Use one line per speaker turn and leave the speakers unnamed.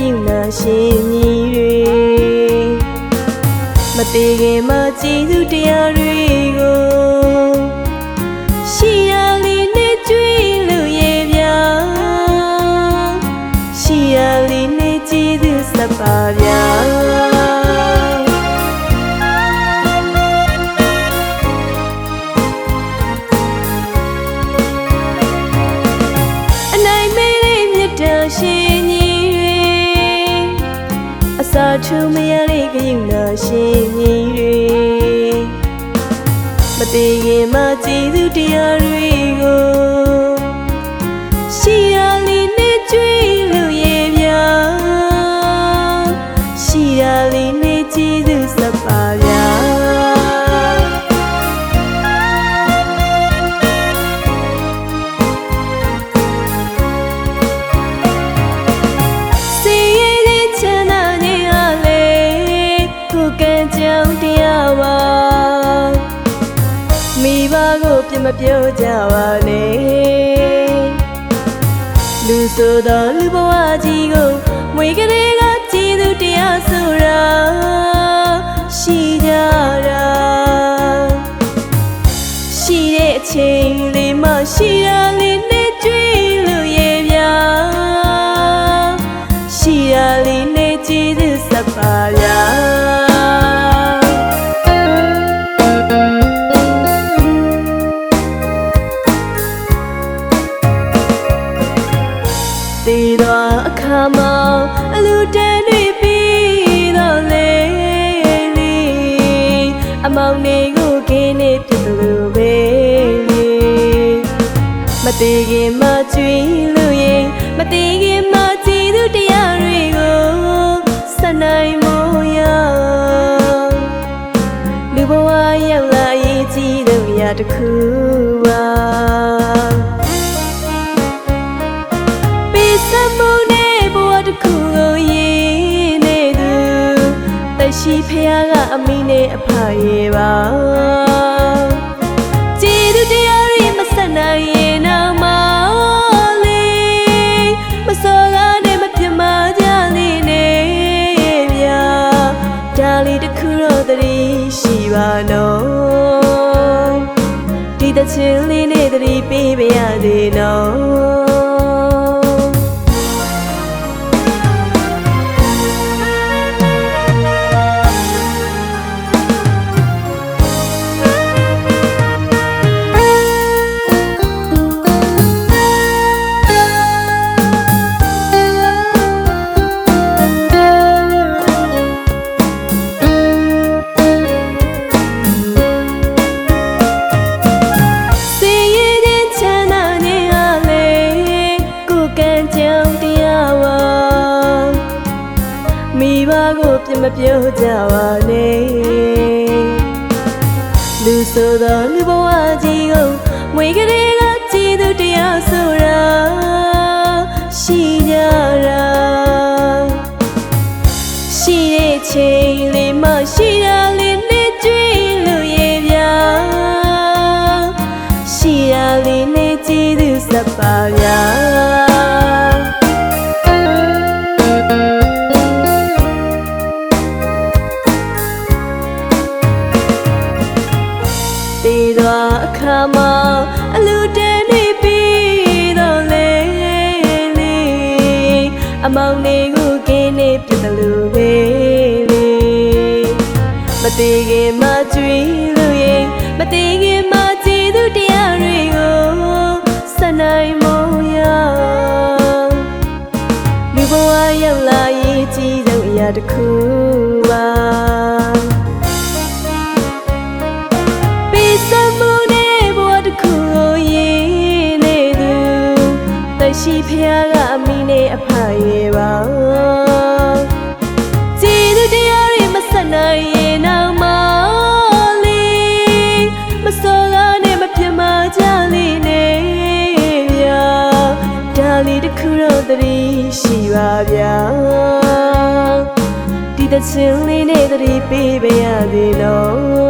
ထူမရတဲ့ကိယူနာရှင်ကြီးတွေမသေးခင်မှာကြည်သူတရားတွေကို ထူမရတဲ့ကယူနာရှင်ကြီးတွေမသေးခင်မှာကြည်သူတရားတွေကို မပြောကြပါနဲ့လူဆိုတော်လူဘဝကြီးကိုမွေက မောင်နေကိုခင်းနေပြစ်လို့ပဲလေမတည်ခင်မှကျွေးလို့ရင်မတည်ခင်မှကြည်သူတရားတွေကိုစနိုင်မို့ရလူဘဝရောက်လာရေးကြည်လို့ရတစ်ခုပါပိ ရှိဖះကအမိနဲ့အဖရဲ့ပါကြည်သူတရားတွေမဆက်နိုင်ရင်တော့မလေးမစောကားနဲ့မပြမကြလေးနဲ့ဗျာဒါလေးတစ်ခုတော့တည်းရှိပါနော်ဒီတချင်လေးနဲ့တည်းပေးပါရသေးနော် ကိုကံကြောင့်တရားဝါမိဘကိုပြမပြောကြပါနဲ့လူဆိုသောလူဘဝကြီး မောင်နေကိုကင်းနေပြတ်တယ်လို့ပဲလေမတည်ခင်မှကြွေးလို့ရင်မတည်ခင်မှကြည်သူတရားတွေကိုစနိုင်မို့ရလူဘဝရောက်လာရေးကြည်ဆုံးအရာတစ်ခုပါပိ ရှိဖះကအမိနဲ့အဖရဲ့ပါကြည်သူတရားတွေမဆက်နိုင်ရင်တော့မလေးမစောကားနဲ့မပြမကြလေးနဲ့ဗျာဒါလေးတစ်ခုတော့တည်းရှိပါဗျာဒီတချင်လေးနဲ့တည်းပေးပါရသေးနော်